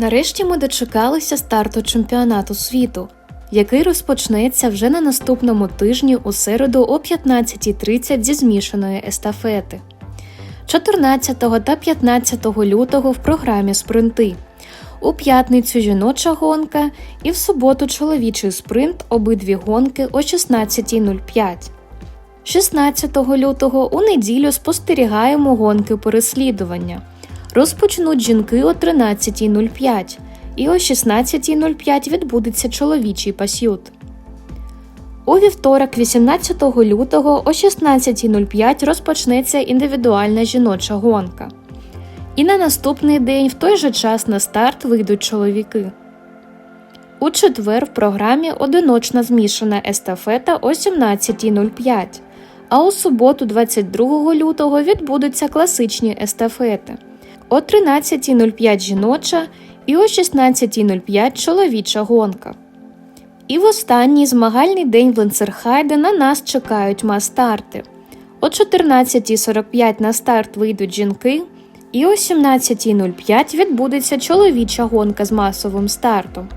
Нарешті ми дочекалися старту чемпіонату світу, який розпочнеться вже на наступному тижні у середу о 15.30 зі змішаної естафети. 14 та 15 лютого в програмі спринти. У п'ятницю жіноча гонка і в суботу чоловічий спринт обидві гонки о 16.05. 16 лютого у неділю спостерігаємо гонки переслідування. Розпочнуть жінки о 13.05 і о 16.05 відбудеться чоловічий пасют. У вівторок, 18 лютого о 16.05 розпочнеться індивідуальна жіноча гонка. І на наступний день в той же час на старт вийдуть чоловіки. У четвер в програмі одиночна змішана естафета о 17.05, а у суботу, 22 лютого, відбудуться класичні естафети о 13.05 жіноча і о 16.05 чоловіча гонка. І в останній змагальний день в Ленцерхайде на нас чекають мас-старти. О 14.45 на старт вийдуть жінки, і о 17.05 відбудеться чоловіча гонка з масовим стартом.